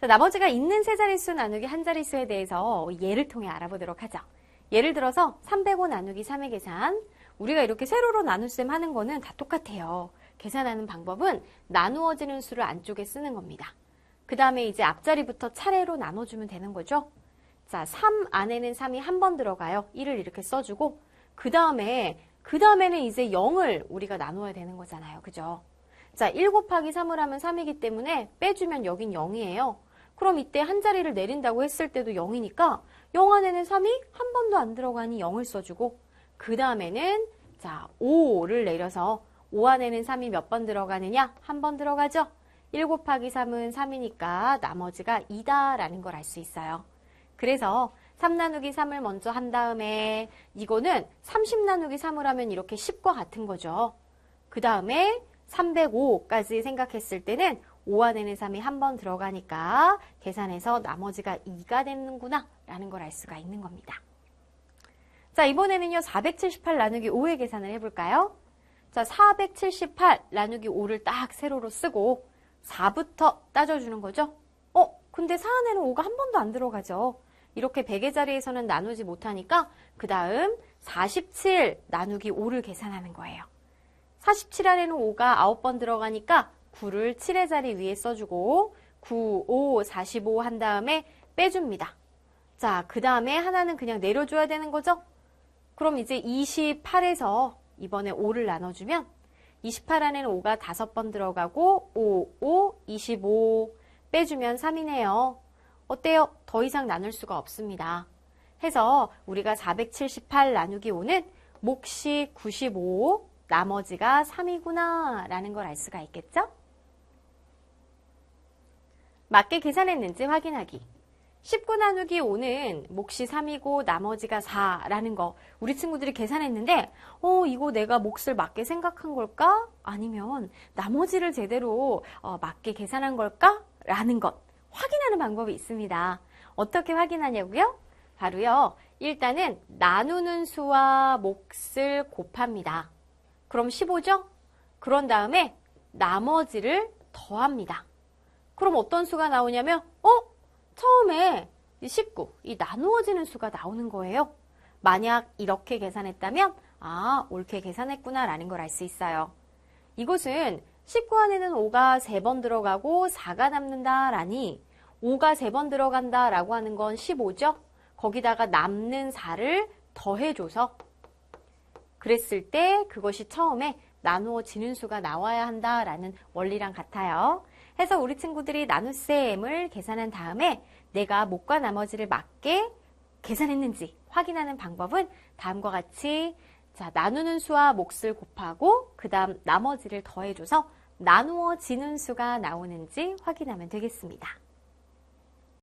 자, 나머지가 있는 세 자릿수 나누기 한 자릿수에 대해서 예를 통해 알아보도록 하죠. 예를 들어서 305 나누기 3의 계산. 우리가 이렇게 세로로 나눗셈 하는 거는 다 똑같아요. 계산하는 방법은 나누어지는 수를 안쪽에 쓰는 겁니다. 그 다음에 이제 앞자리부터 차례로 나눠주면 되는 거죠. 자, 3 안에는 3이 한 번 들어가요. 1을 이렇게 써주고 그 다음에 그 다음에는 이제 0을 우리가 나눠야 되는 거잖아요. 그죠? 자, 1 곱하기 3을 하면 3이기 때문에 빼주면 여긴 0이에요. 그럼 이때 한 자리를 내린다고 했을 때도 0이니까 0 안에는 3이 한 번도 안 들어가니 0을 써주고 그 다음에는 자 5를 내려서 5 안에는 3이 몇 번 들어가느냐? 한 번 들어가죠? 1 곱하기 3은 3이니까 나머지가 2다라는 걸 알 수 있어요. 그래서 3 나누기 3을 먼저 한 다음에 이거는 30 나누기 3을 하면 이렇게 10과 같은 거죠. 그 다음에 305까지 생각했을 때는 5 안에는 3이 한 번 들어가니까 계산해서 나머지가 2가 되는구나 라는 걸 알 수가 있는 겁니다. 자 이번에는요 478 나누기 5의 계산을 해볼까요? 자 478 나누기 5를 딱 세로로 쓰고 4부터 따져주는 거죠. 어 근데 4 안에는 5가 한 번도 안 들어가죠. 이렇게 100의 자리에서는 나누지 못하니까 그 다음 47 나누기 5를 계산하는 거예요. 47 안에는 5가 9번 들어가니까 9를 7의 자리 위에 써주고 9, 5, 45 한 다음에 빼줍니다. 자, 그 다음에 하나는 그냥 내려줘야 되는 거죠? 그럼 이제 28에서 이번에 5를 나눠주면 28 안에는 5가 5번 들어가고 5, 5, 25 빼주면 3이네요. 어때요? 더 이상 나눌 수가 없습니다. 해서 우리가 478 나누기 5는 몫이 95, 나머지가 3이구나 라는 걸 알 수가 있겠죠? 맞게 계산했는지 확인하기. 19 나누기 5는 몫이 3이고 나머지가 4라는 거 우리 친구들이 계산했는데 어 이거 내가 몫을 맞게 생각한 걸까? 아니면 나머지를 제대로 어, 맞게 계산한 걸까? 라는 것 확인하는 방법이 있습니다. 어떻게 확인하냐고요? 바로요. 일단은 나누는 수와 몫을 곱합니다. 그럼 15죠? 그런 다음에 나머지를 더합니다. 그럼 어떤 수가 나오냐면 어? 처음에 19, 이 나누어지는 수가 나오는 거예요. 만약 이렇게 계산했다면 아, 옳게 계산했구나 라는 걸 알 수 있어요. 이것은 19 안에는 5가 3번 들어가고 4가 남는다 라니 5가 3번 들어간다 라고 하는 건 15죠? 거기다가 남는 4를 더해줘서 그랬을 때 그것이 처음에 나누어지는 수가 나와야 한다라는 원리랑 같아요. 해서 우리 친구들이 나눗셈을 계산한 다음에 내가 목과 나머지를 맞게 계산했는지 확인하는 방법은 다음과 같이 자 나누는 수와 몫을 곱하고 그 다음 나머지를 더해줘서 나누어지는 수가 나오는지 확인하면 되겠습니다.